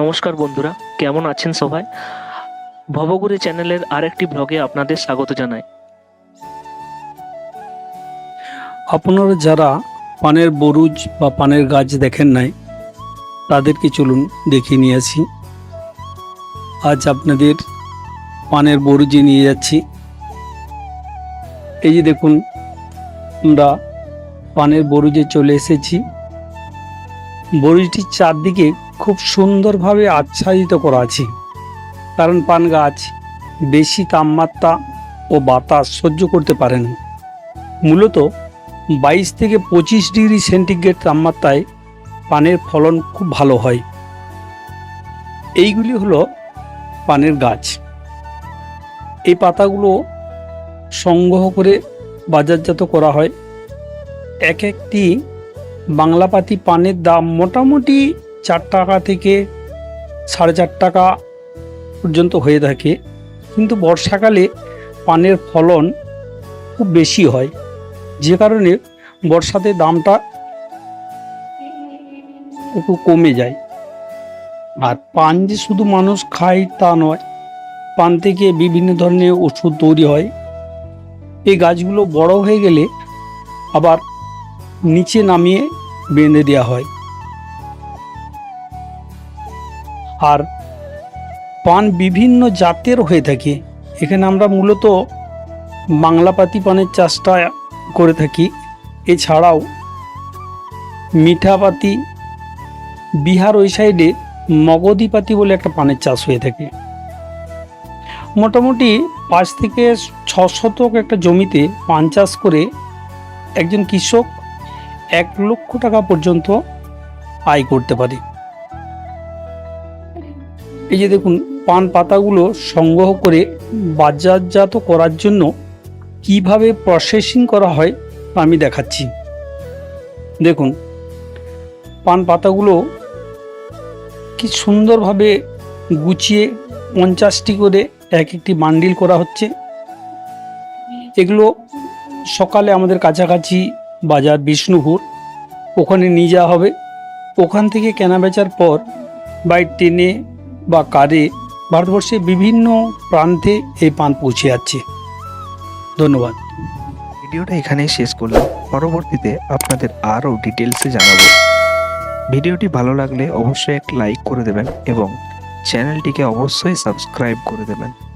নমস্কার বন্ধুরা, কেমন আছেন সবাই? ভবগুরি চ্যানেলের আরেকটি ব্লগে আপনাদের স্বাগত জানাই। আপনারা যারা পানের বরুজ বা পানের গাছ দেখেন নাই, তাদেরকে চলুন দেখিয়ে নিয়ে আসি। আজ আপনাদের পানের বরুজে নিয়ে যাচ্ছি। এই যে দেখুন, আমরা পানের বরুজে চলে এসেছি। বরুজটির চারদিকে খুব সুন্দরভাবে আচ্ছাদিত করা আছে। কারণ পান গাছ বেশি তাপমাত্রা ও বাতাস সহ্য করতে পারে না। মূলত বাইশ থেকে পঁচিশ ডিগ্রি সেন্টিগ্রেড তাপমাত্রায় পানের ফলন খুব ভালো হয়। এইগুলি হলো পানের গাছ। এই পাতাগুলো সংগ্রহ করে বাজারজাত করা হয়। এক একটি বাংলাপাতি পানের দাম মোটামুটি চার টাকা থেকে সাড়ে চার টাকা পর্যন্ত হয়ে থাকে। কিন্তু বর্ষাকালে পানের ফলন খুব বেশি হয়। যে কারণে বর্ষাতে দামটা একটু কমে যায়। আর পান যে শুধু মানুষ খায় তা নয়, পান থেকে বিভিন্ন ধরনের ওষুধ তৈরি হয়। এই গাছগুলো বড় হয়ে গেলে আবার নিচে নামিয়ে বেঁধে দেওয়া হয়। আর পান বিভিন্ন জাতের হয়ে থাকে। এখানে আমরা মূলত বাংলাপাতি পানের চাষটা করে থাকি। এছাড়াও মিঠাপাতি বিহার ওই সাইডে মগদিপাতি বলে একটা পানের চাষ হয়ে থাকে। মোটামুটি পাঁচ থেকে ছ শতক একটা জমিতে পান চাষ করে একজন কৃষক এক লক্ষ টাকা পর্যন্ত আয় করতে পারে। এই যে দেখুন, পান পাতাগুলো সংগ্রহ করে বাজারজাত করার জন্য কীভাবে প্রসেসিং করা হয় আমি দেখাচ্ছি। দেখুন, পান পাতাগুলো কি সুন্দরভাবে গুছিয়ে পঞ্চাশটি করে এক একটি বান্ডিল করা হচ্ছে। এগুলো সকালে আমাদের কাছাকাছি বাজার বিষ্ণুপুর, ওখানে নিয়ে যাওয়া হবে। ওখান থেকে কেনা বেচার পর বাই ট্রেনে বা কারে ভারতবর্ষে বিভিন্ন প্রান্তে এই পান পৌঁছে যাচ্ছে। ধন্যবাদ। ভিডিওটা এখানেই শেষ করলাম। পরবর্তীতে আপনাদের আরও ডিটেলসে জানাব। ভিডিওটি ভালো লাগলে অবশ্যই এক লাইক করে দেবেন এবং চ্যানেলটিকে অবশ্যই সাবস্ক্রাইব করে দেবেন।